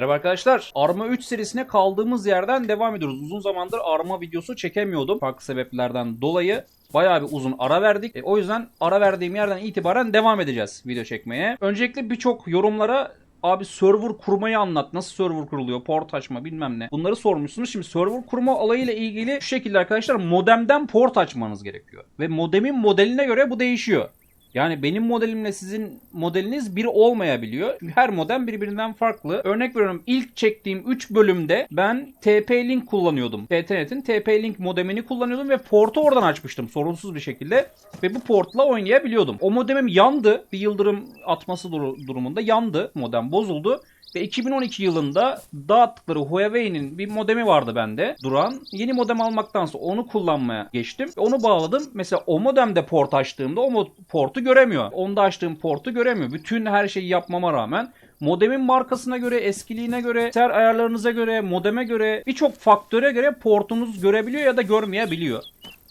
Merhaba arkadaşlar. Arma 3 serisine kaldığımız yerden devam ediyoruz. Uzun zamandır Arma videosu çekemiyordum. Farklı sebeplerden dolayı. Bayağı bir uzun ara verdik. E, o yüzden ara verdiğim yerden itibaren devam edeceğiz video çekmeye. Öncelikle birçok yorumlara Abi server kurmayı anlat. Nasıl server kuruluyor? Port açma bilmem ne. Bunları sormuşsunuz. Şimdi server kurma olayıyla ilgili şu şekilde arkadaşlar modemden port açmanız gerekiyor. Ve modemin modeline göre bu değişiyor. Yani benim modelimle sizin modeliniz bir olmayabiliyor. Her modem birbirinden farklı. Örnek veriyorum ilk çektiğim 3 bölümde ben TP-Link kullanıyordum. TTNet'in TP-Link modemini kullanıyordum ve portu oradan açmıştım sorunsuz bir şekilde. Ve bu portla oynayabiliyordum. O modemim yandı. Bir yıldırım atması dur- durumunda yandı. Modem bozuldu. Ve 2012 yılında dağıttıkları Huawei'nin bir modemi vardı bende duran. Yeni modem almaktansa onu kullanmaya geçtim. Onu bağladım. Mesela o modemde port açtığımda o portu göremiyor. Onda açtığım portu göremiyor. Bütün her şeyi yapmama rağmen modemin markasına göre, eskiliğine göre, ser ayarlarınıza göre, modeme göre birçok faktöre göre portunuz görebiliyor ya da görmeyebiliyor.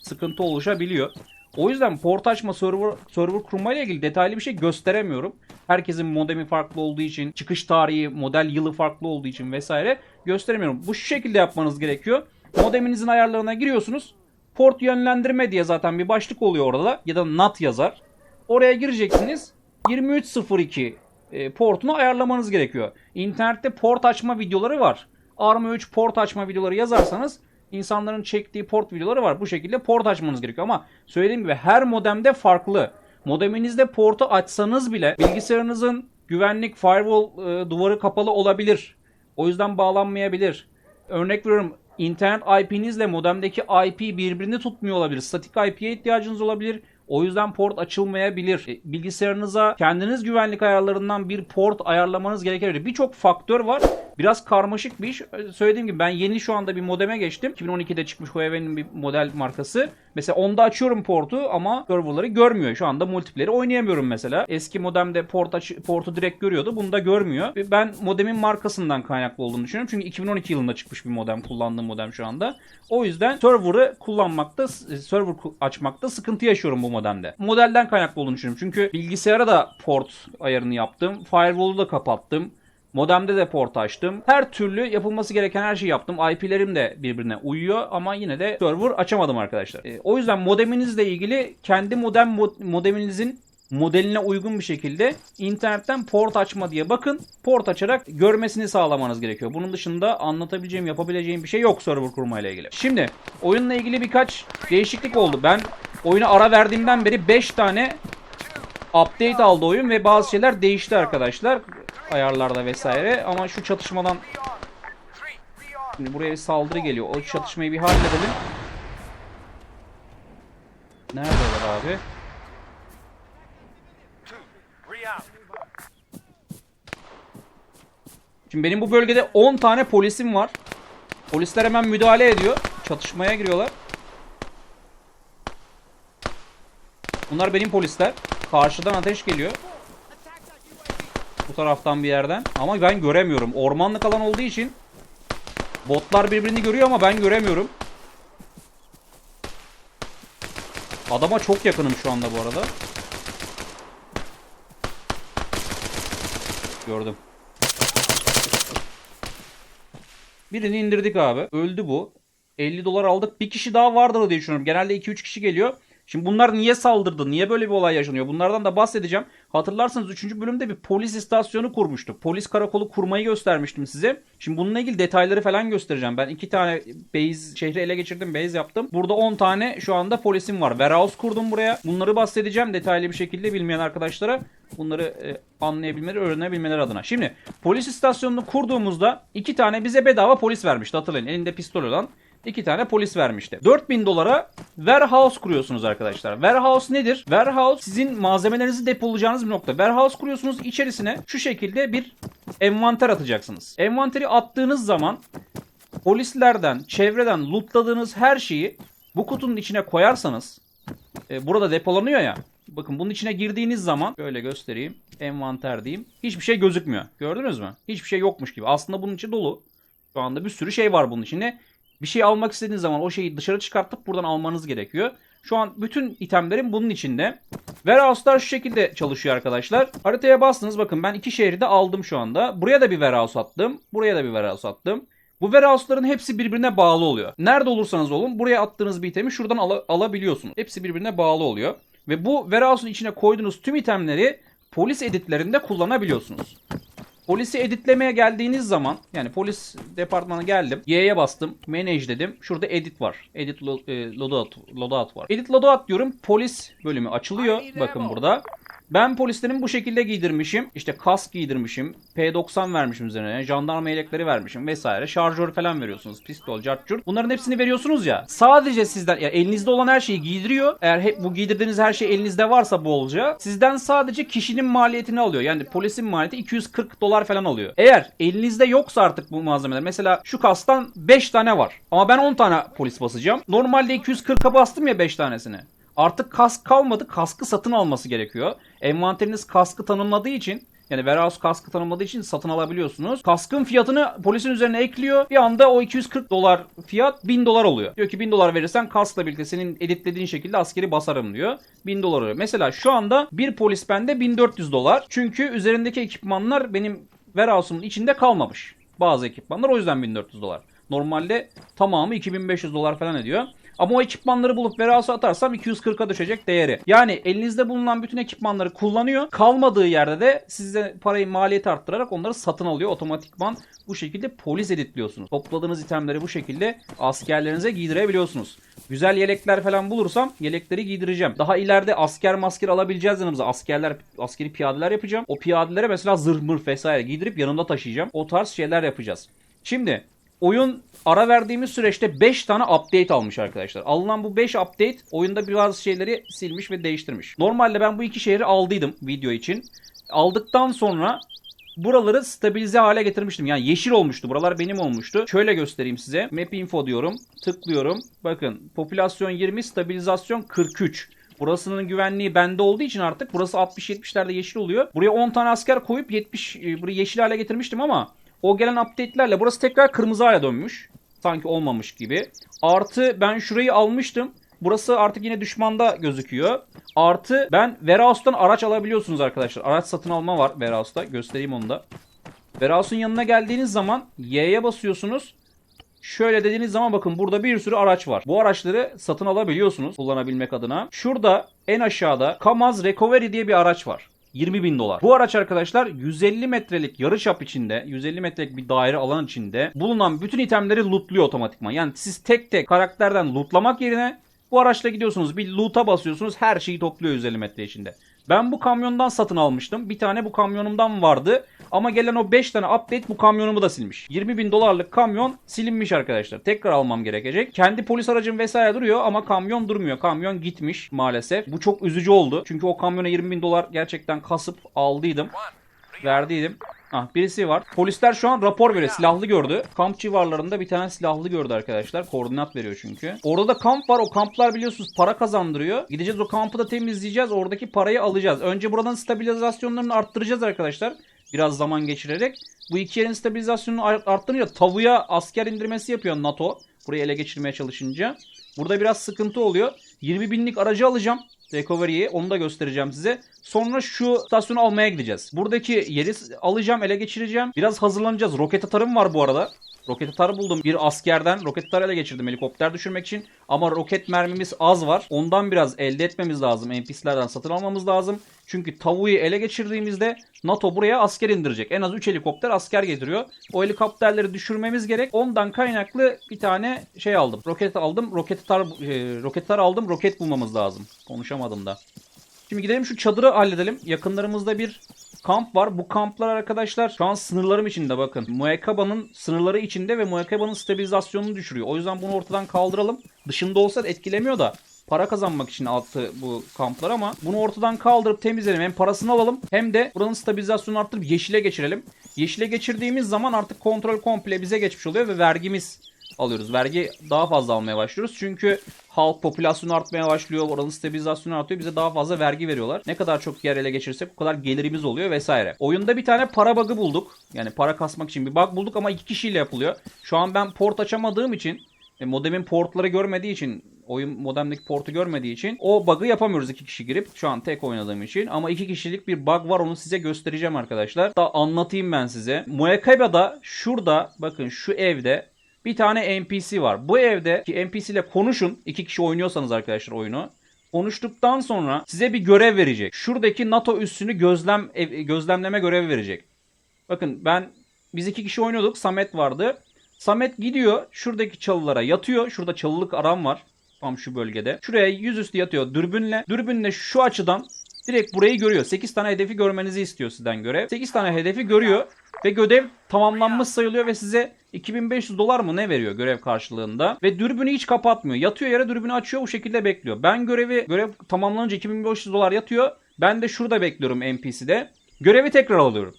Sıkıntı oluşabiliyor. O yüzden port açma server, server kurma ile ilgili detaylı bir şey gösteremiyorum. Herkesin modemi farklı olduğu için, çıkış tarihi, model yılı farklı olduğu için vesaire gösteremiyorum. Bu şu şekilde yapmanız gerekiyor. Modeminizin ayarlarına giriyorsunuz. Port yönlendirme diye zaten bir başlık oluyor orada ya da NAT yazar. Oraya gireceksiniz. 2302 e, portunu ayarlamanız gerekiyor. İnternette port açma videoları var. Arma 3 port açma videoları yazarsanız insanların çektiği port videoları var. Bu şekilde port açmanız gerekiyor ama söylediğim gibi her modemde farklı. Modeminizde portu açsanız bile bilgisayarınızın güvenlik firewall e, duvarı kapalı olabilir. O yüzden bağlanmayabilir. Örnek veriyorum internet IP'nizle modemdeki IP birbirini tutmuyor olabilir. Statik IP'ye ihtiyacınız olabilir. O yüzden port açılmayabilir. E, Bilgisayarınıza kendiniz güvenlik ayarlarından bir port ayarlamanız gerekebilir. Birçok faktör var. Biraz karmaşık bir iş. Söylediğim gibi ben yeni şu anda bir modeme geçtim. 2012'de çıkmış Huawei'nin bir model markası. Mesela onda açıyorum portu ama serverları görmüyor. Şu anda multiplayer'i oynayamıyorum mesela. Eski modemde port aç- portu direkt görüyordu. Bunu da görmüyor. Ben modemin markasından kaynaklı olduğunu düşünüyorum. Çünkü 2012 yılında çıkmış bir modem. Kullandığım modem şu anda. O yüzden server'ı kullanmakta, server açmakta sıkıntı yaşıyorum bu modemde. Modelden kaynaklı olduğunu düşünüyorum. Çünkü bilgisayara da port ayarını yaptım. Firewall'u da kapattım. Modemde de port açtım. Her türlü yapılması gereken her şeyi yaptım. IP'lerim de birbirine uyuyor ama yine de server açamadım arkadaşlar. E, o yüzden modeminizle ilgili kendi modem mod- modeminizin modeline uygun bir şekilde internetten port açma diye bakın. Port açarak görmesini sağlamanız gerekiyor. Bunun dışında anlatabileceğim, yapabileceğim bir şey yok server kurma ile ilgili. Şimdi oyunla ilgili birkaç değişiklik oldu. Ben oyuna ara verdiğimden beri 5 tane update aldı oyun ve bazı şeyler değişti arkadaşlar ayarlarda vesaire ama şu çatışmadan şimdi buraya bir saldırı geliyor. O çatışmayı bir halledelim. Neredeler abi? Şimdi benim bu bölgede 10 tane polisim var. Polisler hemen müdahale ediyor. Çatışmaya giriyorlar. Bunlar benim polisler. Karşıdan ateş geliyor. Bu taraftan bir yerden. Ama ben göremiyorum. Ormanlık alan olduğu için botlar birbirini görüyor ama ben göremiyorum. Adama çok yakınım şu anda bu arada. Gördüm. Birini indirdik abi. Öldü bu. 50 dolar aldık. Bir kişi daha vardır diye düşünüyorum. Genelde 2-3 kişi geliyor. Şimdi bunlar niye saldırdı? Niye böyle bir olay yaşanıyor? Bunlardan da bahsedeceğim. Hatırlarsanız 3. bölümde bir polis istasyonu kurmuştuk. Polis karakolu kurmayı göstermiştim size. Şimdi bununla ilgili detayları falan göstereceğim. Ben iki tane base şehri ele geçirdim. Base yaptım. Burada 10 tane şu anda polisim var. Warehouse kurdum buraya. Bunları bahsedeceğim detaylı bir şekilde bilmeyen arkadaşlara. Bunları e, anlayabilmeleri, öğrenebilmeleri adına. Şimdi polis istasyonunu kurduğumuzda iki tane bize bedava polis vermişti. Hatırlayın elinde pistol olan iki tane polis vermişti. 4000 dolara warehouse kuruyorsunuz arkadaşlar. Warehouse nedir? Warehouse sizin malzemelerinizi depolayacağınız bir nokta. Warehouse kuruyorsunuz içerisine şu şekilde bir envanter atacaksınız. Envanteri attığınız zaman polislerden, çevreden lootladığınız her şeyi bu kutunun içine koyarsanız e, burada depolanıyor ya. Bakın bunun içine girdiğiniz zaman böyle göstereyim. Envanter diyeyim. Hiçbir şey gözükmüyor. Gördünüz mü? Hiçbir şey yokmuş gibi. Aslında bunun içi dolu. Şu anda bir sürü şey var bunun içinde. Bir şey almak istediğiniz zaman o şeyi dışarı çıkartıp buradan almanız gerekiyor. Şu an bütün itemlerim bunun içinde. Warehouse'lar şu şekilde çalışıyor arkadaşlar. Haritaya bastınız bakın ben iki şehri de aldım şu anda. Buraya da bir warehouse attım. Buraya da bir warehouse attım. Bu warehouse'ların hepsi birbirine bağlı oluyor. Nerede olursanız olun buraya attığınız bir itemi şuradan ala- alabiliyorsunuz. Hepsi birbirine bağlı oluyor. Ve bu warehouse'un içine koyduğunuz tüm itemleri polis editlerinde kullanabiliyorsunuz. Polisi editlemeye geldiğiniz zaman yani polis departmanına geldim. Y'ye bastım. Manage dedim. Şurada edit var. Edit lo- e, loadout, loadout var. Edit loadout diyorum. Polis bölümü açılıyor. Bakın burada. Ben polislerin bu şekilde giydirmişim. İşte kask giydirmişim. P90 vermişim üzerine. Jandarma yelekleri vermişim vesaire. Şarjör falan veriyorsunuz. Pistol, cartçur. Bunların hepsini veriyorsunuz ya. Sadece sizden ya elinizde olan her şeyi giydiriyor. Eğer hep bu giydirdiğiniz her şey elinizde varsa bolca sizden sadece kişinin maliyetini alıyor. Yani polisin maliyeti 240 dolar falan alıyor. Eğer elinizde yoksa artık bu malzemeler. Mesela şu kastan 5 tane var. Ama ben 10 tane polis basacağım. Normalde 240'a bastım ya 5 tanesini. Artık kask kalmadı. Kaskı satın alması gerekiyor. Envanteriniz kaskı tanımladığı için yani warehouse kaskı tanımladığı için satın alabiliyorsunuz. Kaskın fiyatını polisin üzerine ekliyor. Bir anda o 240 dolar fiyat 1000 dolar oluyor. Diyor ki 1000 dolar verirsen kaskla birlikte senin editlediğin şekilde askeri basarım diyor. 1000 dolar oluyor. Mesela şu anda bir polis bende 1400 dolar. Çünkü üzerindeki ekipmanlar benim warehouse'umun içinde kalmamış. Bazı ekipmanlar o yüzden 1400 dolar. Normalde tamamı 2500 dolar falan ediyor. Ama o ekipmanları bulup warehouse'a atarsam 240'a düşecek değeri. Yani elinizde bulunan bütün ekipmanları kullanıyor. Kalmadığı yerde de size parayı maliyeti arttırarak onları satın alıyor. Otomatikman bu şekilde polis editliyorsunuz. Topladığınız itemleri bu şekilde askerlerinize giydirebiliyorsunuz. Güzel yelekler falan bulursam yelekleri giydireceğim. Daha ileride asker masker alabileceğiz yanımıza. Askerler, askeri piyadeler yapacağım. O piyadelere mesela zırh mırh vesaire giydirip yanımda taşıyacağım. O tarz şeyler yapacağız. Şimdi oyun ara verdiğimiz süreçte 5 tane update almış arkadaşlar. Alınan bu 5 update oyunda bazı şeyleri silmiş ve değiştirmiş. Normalde ben bu iki şehri aldıydım video için. Aldıktan sonra buraları stabilize hale getirmiştim. Yani yeşil olmuştu. Buralar benim olmuştu. Şöyle göstereyim size. Map info diyorum. Tıklıyorum. Bakın popülasyon 20, stabilizasyon 43. Burasının güvenliği bende olduğu için artık burası 60-70'lerde yeşil oluyor. Buraya 10 tane asker koyup 70 e, burayı yeşil hale getirmiştim ama o gelen update'lerle burası tekrar kırmızı hale dönmüş. Sanki olmamış gibi. Artı ben şurayı almıştım. Burası artık yine düşmanda gözüküyor. Artı ben Warehouse'dan araç alabiliyorsunuz arkadaşlar. Araç satın alma var Warehouse'da. Göstereyim onu da. Warehouse'un yanına geldiğiniz zaman Y'ye basıyorsunuz. Şöyle dediğiniz zaman bakın burada bir sürü araç var. Bu araçları satın alabiliyorsunuz kullanabilmek adına. Şurada en aşağıda Kamaz Recovery diye bir araç var. 20 bin dolar. Bu araç arkadaşlar 150 metrelik yarıçap içinde 150 metrelik bir daire alan içinde bulunan bütün itemleri lootluyor otomatikman. Yani siz tek tek karakterden lootlamak yerine bu araçla gidiyorsunuz bir loot'a basıyorsunuz her şeyi topluyor 150 metre içinde. Ben bu kamyondan satın almıştım. Bir tane bu kamyonumdan vardı. Ama gelen o 5 tane update bu kamyonumu da silmiş. 20 bin dolarlık kamyon silinmiş arkadaşlar. Tekrar almam gerekecek. Kendi polis aracım vesaire duruyor ama kamyon durmuyor. Kamyon gitmiş maalesef. Bu çok üzücü oldu. Çünkü o kamyona 20 bin dolar gerçekten kasıp aldıydım. Verdiydim. Ah birisi var. Polisler şu an rapor veriyor. Silahlı gördü. Kamp civarlarında bir tane silahlı gördü arkadaşlar. Koordinat veriyor çünkü. Orada da kamp var. O kamplar biliyorsunuz para kazandırıyor. Gideceğiz o kampı da temizleyeceğiz. Oradaki parayı alacağız. Önce buradan stabilizasyonlarını arttıracağız arkadaşlar. Biraz zaman geçirerek. Bu iki yerin stabilizasyonunu art- arttırınca tavuya asker indirmesi yapıyor NATO. Burayı ele geçirmeye çalışınca. Burada biraz sıkıntı oluyor. 20 binlik aracı alacağım. Recovery'yi onu da göstereceğim size. Sonra şu stasyonu almaya gideceğiz. Buradaki yeri alacağım, ele geçireceğim. Biraz hazırlanacağız. Roket atarım var bu arada. Roket atarı buldum bir askerden. Roket atarı ele geçirdim helikopter düşürmek için. Ama roket mermimiz az var. Ondan biraz elde etmemiz lazım. NPC'lerden satın almamız lazım. Çünkü tavuğu ele geçirdiğimizde NATO buraya asker indirecek. En az 3 helikopter asker getiriyor. O helikopterleri düşürmemiz gerek. Ondan kaynaklı bir tane şey aldım. Roket aldım. Roket atar, e, roket atar aldım. Roket bulmamız lazım. Konuşamadım da. Şimdi gidelim şu çadırı halledelim. Yakınlarımızda bir kamp var. Bu kamplar arkadaşlar şu an sınırlarım içinde bakın. Muekaba'nın sınırları içinde ve Muekaba'nın stabilizasyonunu düşürüyor. O yüzden bunu ortadan kaldıralım. Dışında olsa etkilemiyor da para kazanmak için attı bu kamplar ama bunu ortadan kaldırıp temizleyelim. Hem parasını alalım hem de buranın stabilizasyonunu arttırıp yeşile geçirelim. Yeşile geçirdiğimiz zaman artık kontrol komple bize geçmiş oluyor ve vergimiz alıyoruz. Vergi daha fazla almaya başlıyoruz. Çünkü halk popülasyonu artmaya başlıyor. Oranın stabilizasyonu artıyor. Bize daha fazla vergi veriyorlar. Ne kadar çok yer ele geçirirsek o kadar gelirimiz oluyor vesaire. Oyunda bir tane para bug'ı bulduk. Yani para kasmak için bir bug bulduk ama iki kişiyle yapılıyor. Şu an ben port açamadığım için e, modemin portları görmediği için oyun modemdeki portu görmediği için o bug'ı yapamıyoruz iki kişi girip şu an tek oynadığım için ama iki kişilik bir bug var onu size göstereceğim arkadaşlar. Da anlatayım ben size. Muekaba'da şurada bakın şu evde bir tane NPC var. Bu evde ki NPC ile konuşun. iki kişi oynuyorsanız arkadaşlar oyunu. Konuştuktan sonra size bir görev verecek. Şuradaki NATO üssünü gözlem ev- gözlemleme görevi verecek. Bakın ben biz iki kişi oynuyorduk. Samet vardı. Samet gidiyor şuradaki çalılara yatıyor. Şurada çalılık aram var. Tam şu bölgede. Şuraya yüzüstü yatıyor dürbünle. Dürbünle şu açıdan direkt burayı görüyor. 8 tane hedefi görmenizi istiyor sizden görev. 8 tane hedefi görüyor ve görev tamamlanmış sayılıyor ve size 2500 dolar mı ne veriyor görev karşılığında ve dürbünü hiç kapatmıyor. Yatıyor yere dürbünü açıyor bu şekilde bekliyor. Ben görevi görev tamamlanınca 2500 dolar yatıyor. Ben de şurada bekliyorum NPC'de. Görevi tekrar alıyorum.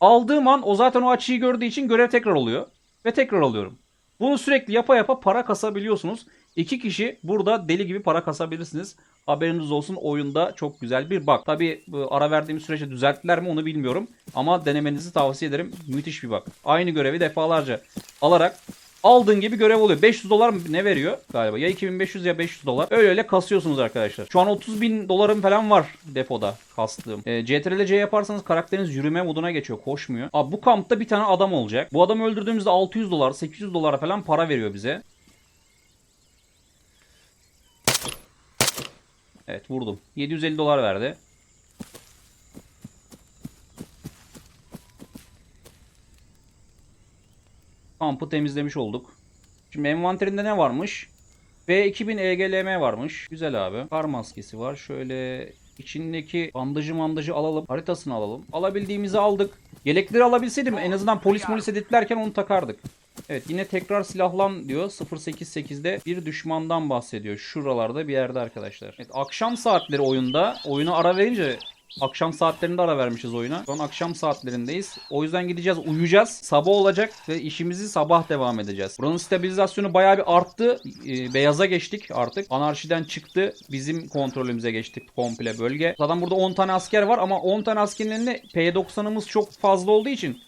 Aldığım an o zaten o açıyı gördüğü için görev tekrar oluyor ve tekrar alıyorum. Bunu sürekli yapa yapa para kasabiliyorsunuz. İki kişi burada deli gibi para kasabilirsiniz. Haberiniz olsun oyunda çok güzel bir bak. Tabi ara verdiğim sürece düzelttiler mi onu bilmiyorum. Ama denemenizi tavsiye ederim. Müthiş bir bak. Aynı görevi defalarca alarak aldığın gibi görev oluyor. 500 dolar mı ne veriyor galiba? Ya 2500 ya 500 dolar. Öyle öyle kasıyorsunuz arkadaşlar. Şu an 30 bin dolarım falan var depoda kastığım. E, CTRL C yaparsanız karakteriniz yürüme moduna geçiyor. Koşmuyor. Abi bu kampta bir tane adam olacak. Bu adamı öldürdüğümüzde 600 dolar 800 dolar falan para veriyor bize. Evet vurdum. 750 dolar verdi. Kampı temizlemiş olduk. Şimdi envanterinde ne varmış? V2000 EGLM varmış. Güzel abi. Kar maskesi var. Şöyle içindeki bandajı mandajı alalım. Haritasını alalım. Alabildiğimizi aldık. Yelekleri alabilseydim en azından polis molis editlerken onu takardık. Evet yine tekrar silahlan diyor. 088'de bir düşmandan bahsediyor. Şuralarda bir yerde arkadaşlar. Evet akşam saatleri oyunda. Oyuna ara verince Akşam saatlerinde ara vermişiz oyuna. Şu an akşam saatlerindeyiz. O yüzden gideceğiz, uyuyacağız. Sabah olacak ve işimizi sabah devam edeceğiz. Buranın stabilizasyonu bayağı bir arttı. Ee, beyaza geçtik artık. Anarşiden çıktı. Bizim kontrolümüze geçtik komple bölge. Zaten burada 10 tane asker var ama 10 tane askerin eline P90'ımız çok fazla olduğu için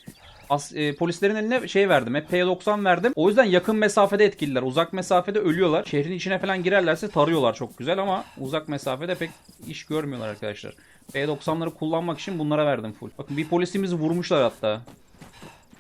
As, e, polislerin eline şey verdim. Hep P90 verdim. O yüzden yakın mesafede etkililer. Uzak mesafede ölüyorlar. Şehrin içine falan girerlerse tarıyorlar çok güzel ama uzak mesafede pek iş görmüyorlar arkadaşlar. P90'ları kullanmak için bunlara verdim full. Bakın bir polisimizi vurmuşlar hatta.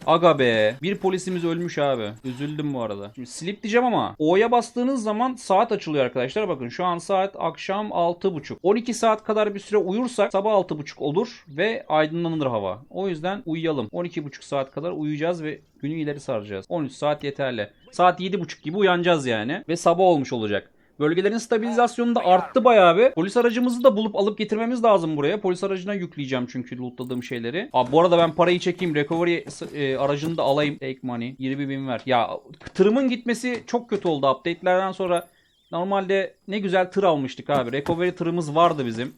Aga be. Bir polisimiz ölmüş abi. Üzüldüm bu arada. Şimdi slip diyeceğim ama O'ya bastığınız zaman saat açılıyor arkadaşlar. Bakın şu an saat akşam 6.30. 12 saat kadar bir süre uyursak sabah 6.30 olur ve aydınlanır hava. O yüzden uyuyalım. 12.5 saat kadar uyuyacağız ve günü ileri saracağız. 13 saat yeterli. Saat 7.30 gibi uyanacağız yani ve sabah olmuş olacak. Bölgelerin stabilizasyonu da arttı bayağı bir. Polis aracımızı da bulup alıp getirmemiz lazım buraya. Polis aracına yükleyeceğim çünkü lootladığım şeyleri. Abi bu arada ben parayı çekeyim. Recovery e, aracını da alayım. Take money. 20 bin ver. Ya tırımın gitmesi çok kötü oldu. Update'lerden sonra normalde ne güzel tır almıştık abi. Recovery tırımız vardı bizim.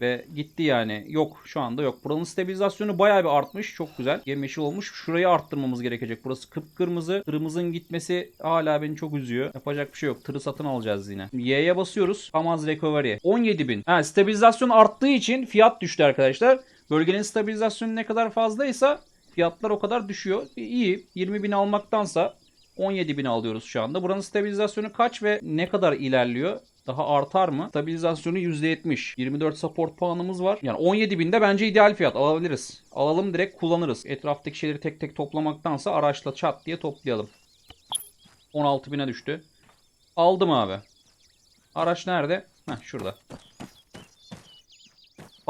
Ve gitti yani. Yok şu anda yok. Buranın stabilizasyonu bayağı bir artmış. Çok güzel. Yemyeşil olmuş. Şurayı arttırmamız gerekecek. Burası kıpkırmızı. Tırımızın gitmesi hala beni çok üzüyor. Yapacak bir şey yok. Tırı satın alacağız yine. Y'ye basıyoruz. Amaz Recovery. 17 bin. Ha, stabilizasyon arttığı için fiyat düştü arkadaşlar. Bölgenin stabilizasyonu ne kadar fazlaysa fiyatlar o kadar düşüyor. İyi. 20 bin almaktansa 17 bin alıyoruz şu anda. Buranın stabilizasyonu kaç ve ne kadar ilerliyor? Daha artar mı? Stabilizasyonu %70. 24 support puanımız var. Yani 17 binde bence ideal fiyat. Alabiliriz. Alalım direkt kullanırız. Etraftaki şeyleri tek tek toplamaktansa araçla çat diye toplayalım. 16 bine düştü. Aldım abi. Araç nerede? Heh şurada.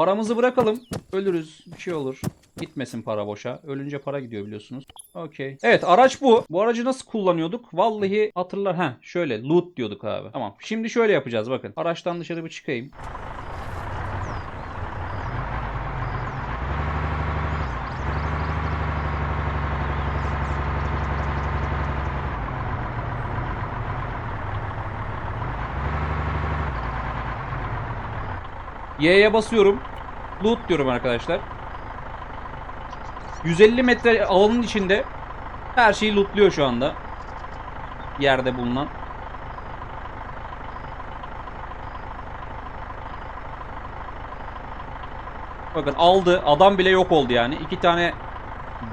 Paramızı bırakalım. Ölürüz. Bir şey olur. Gitmesin para boşa. Ölünce para gidiyor biliyorsunuz. Okey. Evet araç bu. Bu aracı nasıl kullanıyorduk? Vallahi hatırlar. Ha şöyle loot diyorduk abi. Tamam. Şimdi şöyle yapacağız bakın. Araçtan dışarı bir çıkayım. Y'ye basıyorum. Loot diyorum arkadaşlar. 150 metre alanın içinde her şeyi lootluyor şu anda. Yerde bulunan. Bakın aldı. Adam bile yok oldu yani. İki tane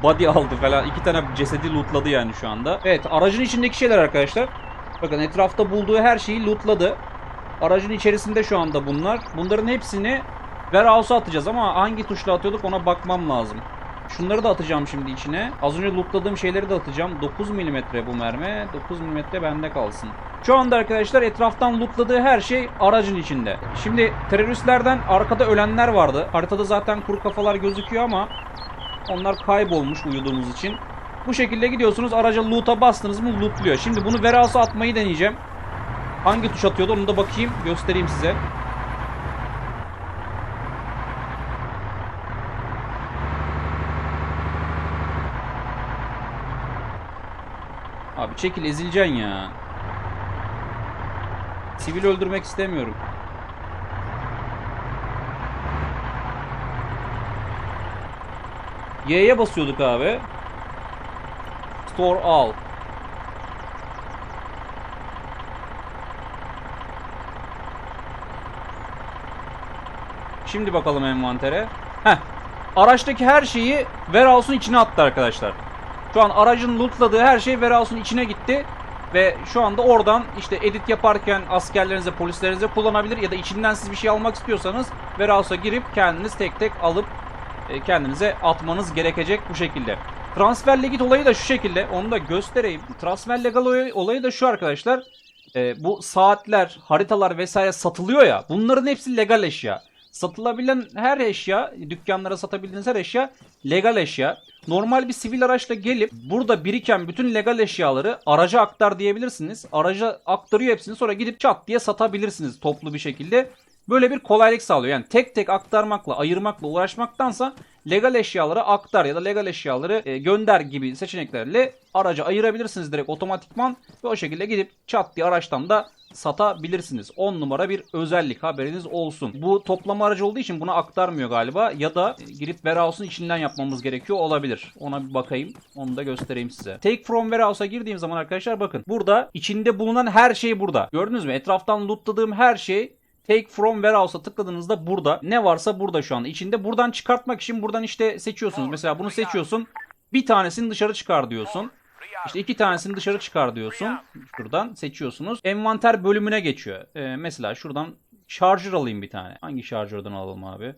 body aldı falan. İki tane cesedi lootladı yani şu anda. Evet aracın içindeki şeyler arkadaşlar. Bakın etrafta bulduğu her şeyi lootladı. Aracın içerisinde şu anda bunlar. Bunların hepsini warehouse'a atacağız ama hangi tuşla atıyorduk ona bakmam lazım. Şunları da atacağım şimdi içine. Az önce lootladığım şeyleri de atacağım. 9 mm bu mermi. 9 mm bende kalsın. Şu anda arkadaşlar etraftan lootladığı her şey aracın içinde. Şimdi teröristlerden arkada ölenler vardı. Haritada zaten kuru kafalar gözüküyor ama onlar kaybolmuş uyuduğumuz için. Bu şekilde gidiyorsunuz araca loot'a bastınız mı lootluyor. Şimdi bunu warehouse'a atmayı deneyeceğim. Hangi tuş atıyordu onu da bakayım göstereyim size. Abi çekil ezileceksin ya. Sivil öldürmek istemiyorum. Y'ye basıyorduk abi. Store all. Şimdi bakalım envantere. Heh. Araçtaki her şeyi warehouse'un içine attı arkadaşlar. Şu an aracın lootladığı her şey warehouse'un içine gitti. Ve şu anda oradan işte edit yaparken askerlerinize, polislerinize kullanabilir ya da içinden siz bir şey almak istiyorsanız warehouse'a girip kendiniz tek tek alıp e, kendinize atmanız gerekecek bu şekilde. Transfer legit olayı da şu şekilde. Onu da göstereyim. Transfer legal olayı- da şu arkadaşlar. E, bu saatler, haritalar vesaire satılıyor ya. Bunların hepsi legal eşya. Satılabilen her eşya, dükkanlara satabildiğiniz her eşya legal eşya. Normal bir sivil araçla gelip burada biriken bütün legal eşyaları araca aktar diyebilirsiniz. Araca aktarıyor hepsini sonra gidip çat diye satabilirsiniz toplu bir şekilde. Böyle bir kolaylık sağlıyor. Yani tek tek aktarmakla, ayırmakla uğraşmaktansa legal eşyaları aktar ya da legal eşyaları e, gönder gibi seçeneklerle araca ayırabilirsiniz direkt otomatikman ve o şekilde gidip çat diye araçtan da satabilirsiniz. 10 numara bir özellik haberiniz olsun. Bu toplama aracı olduğu için buna aktarmıyor galiba ya da e, girip warehouse'un içinden yapmamız gerekiyor olabilir. Ona bir bakayım. Onu da göstereyim size. Take from warehouse'a girdiğim zaman arkadaşlar bakın. Burada içinde bulunan her şey burada. Gördünüz mü? Etraftan lootladığım her şey Take from Warehouse'a tıkladığınızda burada ne varsa burada şu anda. İçinde buradan çıkartmak için buradan işte seçiyorsunuz. Mesela bunu seçiyorsun. Bir tanesini dışarı çıkar diyorsun. İşte iki tanesini dışarı çıkar diyorsun. Şuradan seçiyorsunuz. Envanter bölümüne geçiyor. Ee, mesela şuradan şarjör alayım bir tane. Hangi şarjörden alalım abi?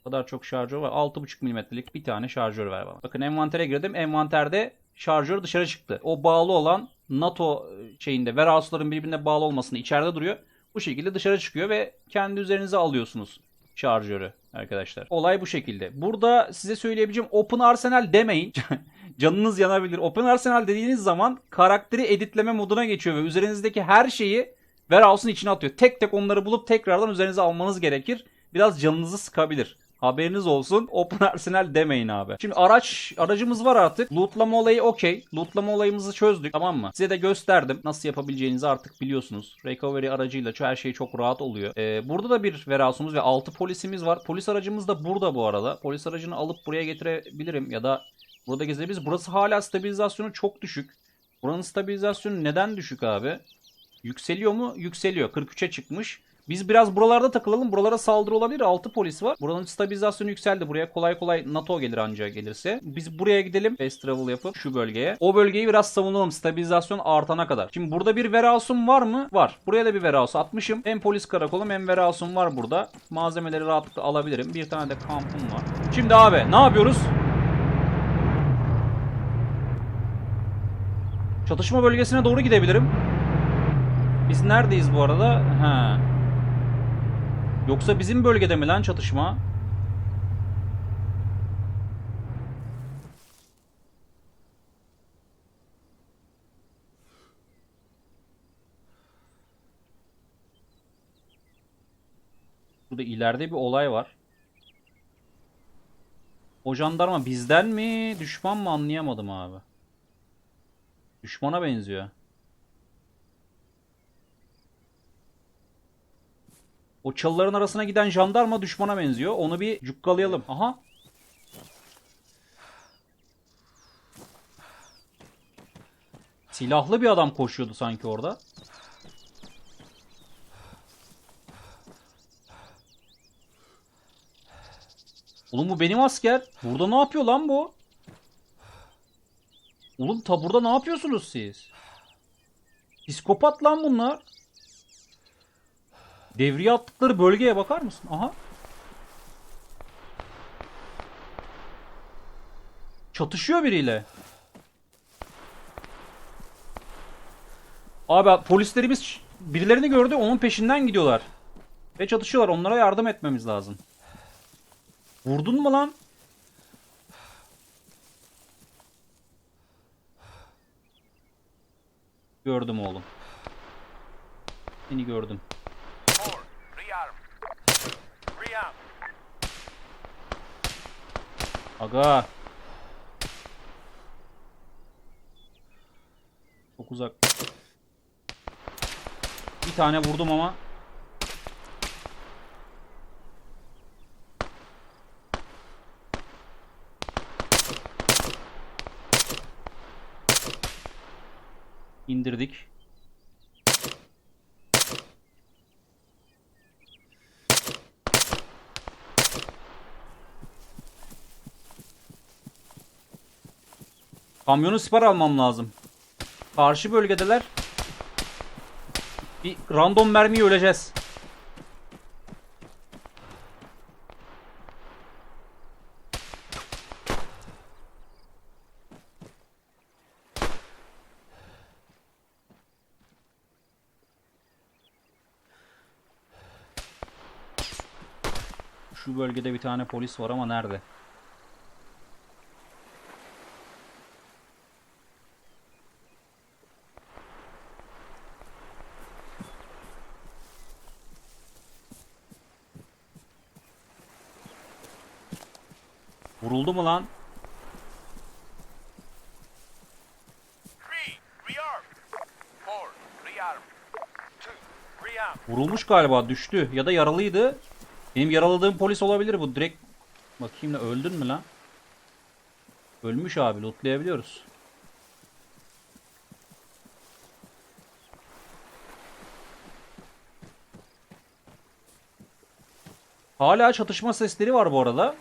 O kadar çok şarjör var. 6.5 milimetrelik bir tane şarjör ver bana. Bakın envantere girdim. Envanterde şarjör dışarı çıktı. O bağlı olan NATO şeyinde warehouse'ların birbirine bağlı olmasını içeride duruyor. Bu şekilde dışarı çıkıyor ve kendi üzerinize alıyorsunuz şarjörü arkadaşlar. Olay bu şekilde. Burada size söyleyebileceğim Open Arsenal demeyin. Canınız yanabilir. Open Arsenal dediğiniz zaman karakteri editleme moduna geçiyor ve üzerinizdeki her şeyi warehouse'un içine atıyor. Tek tek onları bulup tekrardan üzerinize almanız gerekir. Biraz canınızı sıkabilir. Haberiniz olsun. Open Arsenal demeyin abi. Şimdi araç aracımız var artık. Lootlama olayı okey. Lootlama olayımızı çözdük tamam mı? Size de gösterdim. Nasıl yapabileceğinizi artık biliyorsunuz. Recovery aracıyla her şey çok rahat oluyor. Ee, burada da bir warehouse'umuz ve 6 polisimiz var. Polis aracımız da burada bu arada. Polis aracını alıp buraya getirebilirim ya da burada gezebiliriz. Burası hala stabilizasyonu çok düşük. Buranın stabilizasyonu neden düşük abi? Yükseliyor mu? Yükseliyor. 43'e çıkmış. Biz biraz buralarda takılalım. Buralara saldırı olabilir. 6 polis var. Buranın stabilizasyonu yükseldi. Buraya kolay kolay NATO gelir ancak gelirse. Biz buraya gidelim. Fast travel yapıp şu bölgeye. O bölgeyi biraz savunalım. Stabilizasyon artana kadar. Şimdi burada bir warehouse'um var mı? Var. Buraya da bir warehouse atmışım. Hem polis karakolum hem warehouse'um var burada. Malzemeleri rahatlıkla alabilirim. Bir tane de kampım var. Şimdi abi ne yapıyoruz? Çatışma bölgesine doğru gidebilirim. Biz neredeyiz bu arada? Ha. Yoksa bizim bölgede mi lan çatışma? Burada ileride bir olay var. O jandarma bizden mi, düşman mı anlayamadım abi. Düşmana benziyor. O çalıların arasına giden jandarma düşmana benziyor. Onu bir cukkalayalım. Aha. Silahlı bir adam koşuyordu sanki orada. Oğlum bu benim asker. Burada ne yapıyor lan bu? Oğlum ta burada ne yapıyorsunuz siz? Psikopat lan bunlar. Devriye attıkları bölgeye bakar mısın? Aha. Çatışıyor biriyle. Abi polislerimiz birilerini gördü onun peşinden gidiyorlar. Ve çatışıyorlar onlara yardım etmemiz lazım. Vurdun mu lan? Gördüm oğlum. Seni gördüm. Aga. Çok uzak. Bir tane vurdum ama. İndirdik. Kamyonu sipar almam lazım. Karşı bölgedeler. Bir random mermiye öleceğiz. Şu bölgede bir tane polis var ama nerede? Vuruldu mu lan? Vurulmuş galiba düştü ya da yaralıydı. Benim yaraladığım polis olabilir bu direkt. Bakayım da öldün mü lan? Ölmüş abi lootlayabiliyoruz. Hala çatışma sesleri var bu arada.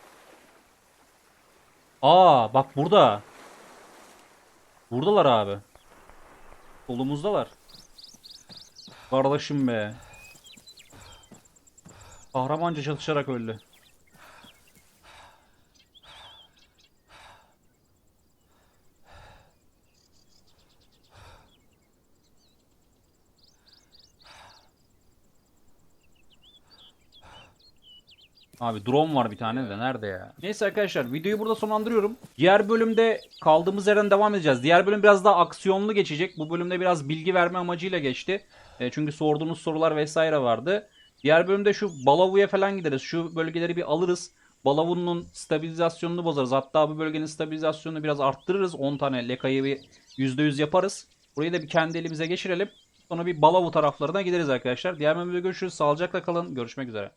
Aa bak burada. Buradalar abi. Solumuzdalar. Kardeşim be. Kahramanca çalışarak öldü. Abi drone var bir tane de nerede ya? Neyse arkadaşlar videoyu burada sonlandırıyorum. Diğer bölümde kaldığımız yerden devam edeceğiz. Diğer bölüm biraz daha aksiyonlu geçecek. Bu bölümde biraz bilgi verme amacıyla geçti. E, çünkü sorduğunuz sorular vesaire vardı. Diğer bölümde şu Balavu'ya falan gideriz. Şu bölgeleri bir alırız. Balavunun stabilizasyonunu bozarız. Hatta bu bölgenin stabilizasyonunu biraz arttırırız. 10 tane lekayı bir %100 yaparız. Burayı da bir kendi elimize geçirelim. Sonra bir Balavu taraflarına gideriz arkadaşlar. Diğer bölümde görüşürüz. Sağlıcakla kalın. Görüşmek üzere.